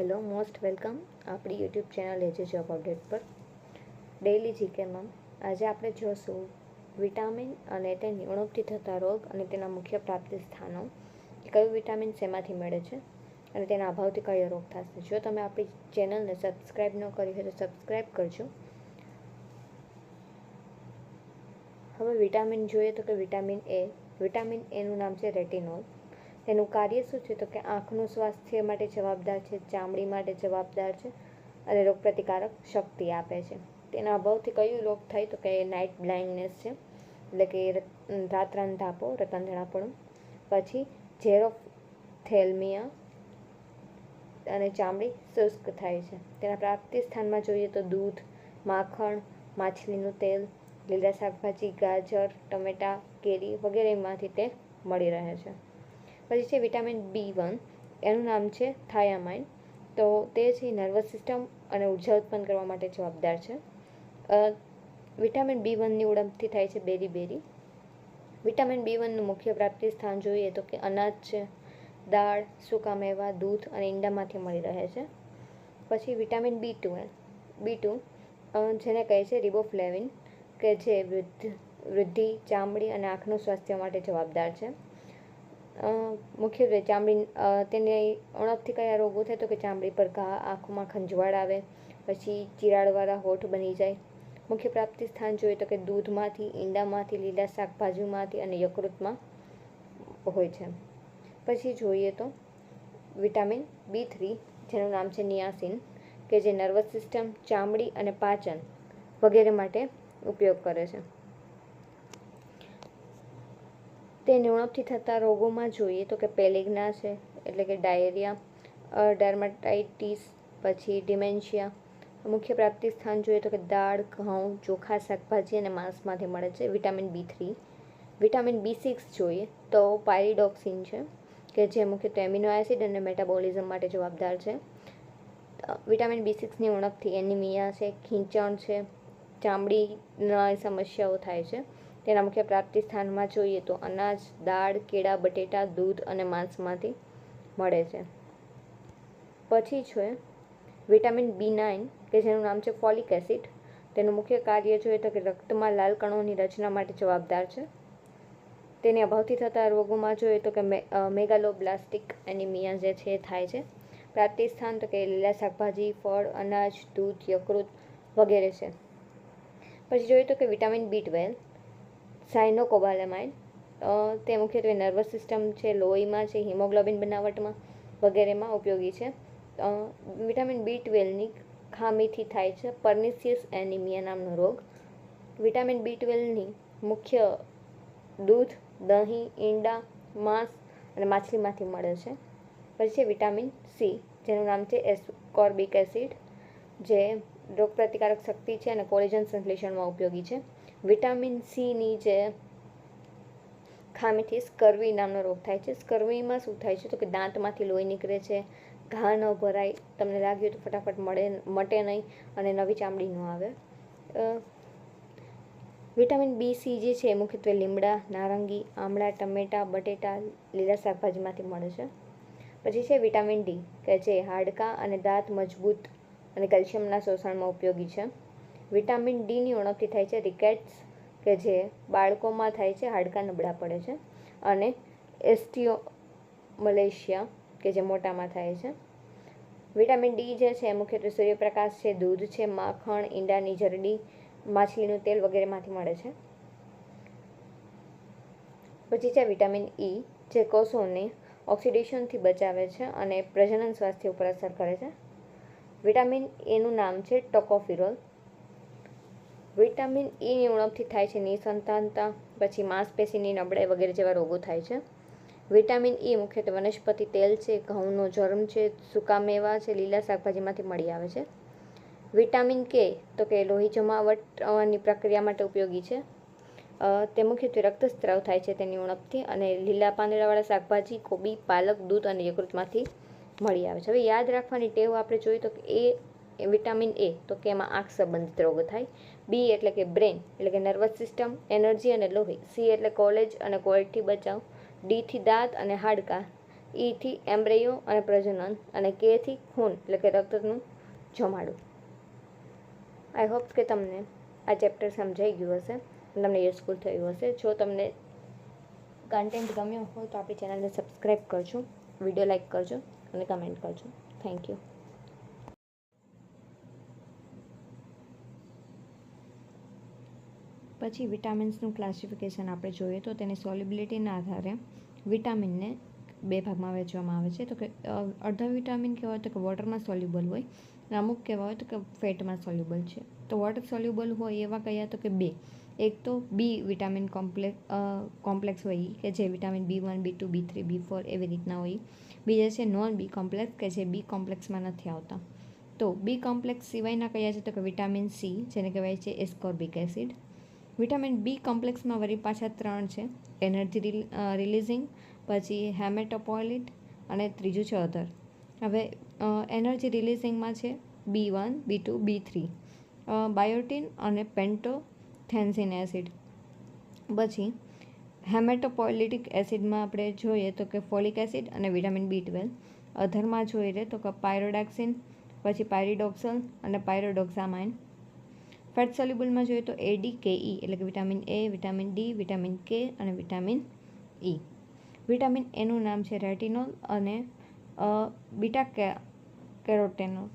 Hello, most welcome આપણી YouTube channel એજે job update પર. ડેઇલી જીકેમાં આજે આપણે જોશું વિટામિન અને તેની ઉણપથી થતા રોગ અને તેના મુખ્ય પ્રાપ્તિ સ્થાનો કયું વિટામિન શેમાંથી મળે છે અને તેના અભાવથી કયો રોગ થશે. જો તમે આપણી ચેનલને સબસ્ક્રાઈબ ન કરી હોય તો સબસ્ક્રાઈબ કરજો. હવે વિટામિન જોઈએ તો કે વિટામિન એ, વિટામિન એનું નામ છે રેટિનોલ. તેનું કાર્ય શું છે? તો કે આંખનું સ્વાસ્થ્ય માટે જવાબદાર છે, ચામડી માટે જવાબદાર છે અને રોગપ્રતિકારક શક્તિ આપે છે. તેના અભાવથી કયું રોગ થાય? તો કે નાઇટ બ્લાઇન્ડનેસ છે. એટલે કે રાત્રાંધાપો રતંધણાપણું પછી ઝેરોથેલ્મિયા અને ચામડી શુષ્ક થાય છે. તેના પ્રાપ્તિ સ્થાનમાં જોઈએ તો દૂધ, માખણ, માછલીનું તેલ, લીલા શાકભાજી, ગાજર, ટમેટાં, કેરી વગેરેમાંથી તે મળી રહે છે. પછી છે વિટામિન બી વન, એનું નામ છે થાયામાઇન. તો તે છે નર્વસ સિસ્ટમ અને ઊર્જા ઉત્પન્ન કરવા માટે જવાબદાર છે. વિટામિન બી વનની ઉણપથી થાય છે બેરી બેરી વિટામિન બી વનનું મુખ્ય પ્રાપ્તિ સ્થાન જોઈએ તો કે અનાજ છે, દાળ, સૂકા મેવા, દૂધ અને ઈંડામાંથી મળી રહે છે. પછી vitamin B two B two જેને કહે છે રિબોફ્લેવિન, કે જે વૃદ્ધ, વૃદ્ધિ, ચામડી અને આંખનું સ્વાસ્થ્ય માટે જવાબદાર છે. મુખ્યત્વે ચામડી તેને ઉણપથી કયા રોગો થાય તો કે ચામડી પર ઘા, આંખોમાં ખંજવાળ આવે, પછી ચિરાડવાળા હોઠ બની જાય. મુખ્ય પ્રાપ્તિ સ્થાન જોઈએ તો કે દૂધમાંથી, ઈંડામાંથી, લીલા શાકભાજીમાંથી અને યકૃતમાં હોય છે. પછી જોઈએ તો વિટામિન બી થ્રી, જેનું નામ છે નિયાસિન, કે જે નર્વસ સિસ્ટમ, ચામડી અને પાચન વગેરે માટે ઉપયોગ કરે છે. તેની ઉણપથી થતા રોગોમાં જોઈએ તો કે પેલેગ્ના છે, એટલે કે ડાયરિયા ડર્માટાઇટીસ, પછી ડિમેન્શિયા. મુખ્ય પ્રાપ્તિ સ્થાન જોઈએ તો કે દાળ, ઘઉં, ચોખા, શાકભાજી અને માંસમાંથી મળે છે. Vitamin B three. Vitamin B six જોઈએ તો પાયરીડોક્સિન છે, કે જે મુખ્યત્વે એમિનો એસિડ અને મેટાબોલિઝમ માટે જવાબદાર છે. વિટામિન બી સિક્સની ઉણપથી એનિમિયા છે, ખીંચણ છે, ચામડીના સમસ્યાઓ થાય છે. તેના મુખ્ય પ્રાપ્તિ સ્થાનમાં જોઈએ તો અનાજ, દાળ, કેળા, બટેટા, દૂધ અને માંસમાંથી મળે છે. પછી છે વિટામિન બી નાઇન, કે જેનું નામ છે ફોલિક એસિડ. તેનું મુખ્ય કાર્ય જોઈએ તો કે રક્તમાં લાલ કણોની રચના માટે જવાબદાર છે. તેની અભાવથી થતા રોગોમાં જોઈએ તો કે મેગાલોબ્લાસ્ટિક એનિમિયા જે છે થાય છે. પ્રાપ્તિ સ્થાન તો કે લીલા શાકભાજી, ફળ, અનાજ, દૂધ, યકૃત વગેરે છે. પછી જોઈએ તો કે વિટામિન બી ટ્વેલ્વ સાયનોકોબાલેમાઇન તે મુખ્યત્વે નર્વસ સિસ્ટમ છે, લોહીમાં છે, હિમોગ્લોબિન બનાવટમાં વગેરેમાં ઉપયોગી છે. વિટામિન બી ટ્વેલ્વની ખામીથી થાય છે, પર્નિસિયસ એનિમિયા નામનો રોગ. વિટામિન બી ટ્વેલ્વની મુખ્ય દૂધ, દહીં, ઈંડા, માંસ અને માછલીમાંથી મળે છે. પછી છે વિટામિન સી, જેનું નામ છે એસ્કોર્બિક એસિડ, જે રોગપ્રતિકારક શક્તિ છે અને કોલેજન સંશ્લેષણમાં ઉપયોગી છે. વિટામિન સીની જે ખામીથી સ્કર્વી નામનો રોગ થાય છે. સ્કર્વીમાં શું થાય છે તો કે દાંતમાંથી લોહી નીકળે છે, ઘા ન ભરાય, તમને લાગ્યું તો ફટાફટ મળે, મટે નહીં અને નવી ચામડી ન આવે. વિટામિન બી સી જે છે મુખ્યત્વે લીમડા, નારંગી, આમળા, ટમેટા, બટેટા, લીલા શાકભાજીમાંથી મળે છે. પછી છે વિટામિન ડી, કે જે હાડકાં અને દાંત મજબૂત અને કેલ્શિયમના શોષણમાં ઉપયોગી છે. વિટામિન ડીની ઉણપથી થાય છે, રિકેટ્સ કે જે બાળકોમાં થાય છે, હાડકાં નબળા પડે છે અને એસ્ટીઓ મલેશિયા કે જે મોટામાં થાય છે. વિટામિન ડી જે છે, મુખ્યત્વે સૂર્યપ્રકાશ છે, દૂધ છે, માખણ, ઈંડાની જરડી, માછલીનું તેલ વગેરેમાંથી મળે છે. પછી છે વિટામિન ઈ, જે કોષોને ઓક્સિડેશનથી બચાવે છે અને પ્રજનન સ્વાસ્થ્ય ઉપર અસર કરે છે. વિટામિન એનું નામ છે ટોકોફિરોલ. વિટામિન ઈની ઉણપથી થાય છે નિસંતાનતા, પછી માંસપેશીની નબળાઈ વગેરે જેવા રોગો થાય છે. વિટામિન ઈ મુખ્યત્વે વનસ્પતિ તેલ છે, ઘઉંનો જર્મ છે, સૂકા મેવા છે, લીલા શાકભાજીમાંથી મળી આવે છે. વિટામિન કે તો કે લોહી જમાવટની પ્રક્રિયા માટે ઉપયોગી છે. તે મુખ્યત્વે રક્તસ્ત્રાવ થાય છે તેની ઉણપથી અને લીલા પાંદડાવાળા શાકભાજી, કોબી, પાલક, દૂધ અને યકૃતમાંથી મળી આવે છે. હવે યાદ રાખવાની ટેવ આપણે જોઈએ તો કે એ વિટામિન એ તો કે એમાં આંખ સંબંધિત રોગો થાય. બી એટલે કે બ્રેન એટલે કે નર્વસ સિસ્ટમ એનર્જી અને લોહી. સી એટલે કોલેજ અને કોલ્ડથી બચાવ. ડીથી દાંત અને હાડકાં. ઈથી એમ્બ્રેયો અને પ્રજનન. અને કેથી ખૂન, એટલે કે રક્તનું જમાડું. આઈ હોપ કે તમને આ ચેપ્ટર સમજાઈ ગયું હશે. તમને યુઝફુલ થયું હશે. જો તમને કન્ટેન્ટ ગમ્યો હોય તો આપણી ચેનલને સબસ્ક્રાઈબ કરજો. વીડિયો લાઈક કરજો અને કમેન્ટ કરજો. થેન્ક યુ પછી વિટામિન્સનું ક્લાસિફિકેશન આપણે જોઈએ તો તેની સોલ્યુબિલિટીના આધારે વિટામિનને બે ભાગમાં વહેંચવામાં આવે છે. તો કે અડધા વિટામિન કેવા હોય તો કે વોટરમાં સોલ્યુબલ હોય, અને અમુક કેવા હોય તો કે ફેટમાં સોલ્યુબલ છે. તો વોટર સોલ્યુબલ હોય એવા કયા તો કે બે. એક તો બી વિટામિન કોમ્પ્લેક્સ કોમ્પ્લેક્સ હોય કે જે vitamin B one, B two, B three, B four એવી રીતના હોય બીજા છે નોન બી કોમ્પ્લેક્સ કે જે બી કોમ્પ્લેક્સમાં નથી આવતા. તો બી કોમ્પ્લેક્સ સિવાયના કયા છે તો કે વિટામિન સી, જેને કહેવાય છે એસ્કોર્બિક એસિડ. વિટામિન બી કોમ્પ્લેક્સમાં વળી પાછા ત્રણ છે. એનર્જી રિલીઝિંગ, પછી હેમેટોપોલિટ અને ત્રીજું છે અધર. હવે એનર્જી રિલીઝિંગમાં છે B one, B two, B three. Biotin અને પેન્ટોથેન્સિન એસિડ. પછી હેમેટોપોલિટિક એસિડમાં આપણે જોઈએ તો કે ફોલિક એસિડ અને વિટામિન બી ટ્વેલ્વ. અધરમાં જોઈએ તો કે પાયરોડાક્સિન, પછી પાયરિડોક્સલ અને પાયરોડોક્સામાઇન. ફેટ સોલ્યુબલમાં જોઈએ તો એ ડી કે ઈ એટલે કે vitamin A vitamin D vitamin K અને વિટામિન ઈ વિટામિન એનું નામ છે રેટિનોલ અને બીટા કે કેરોટેનોલ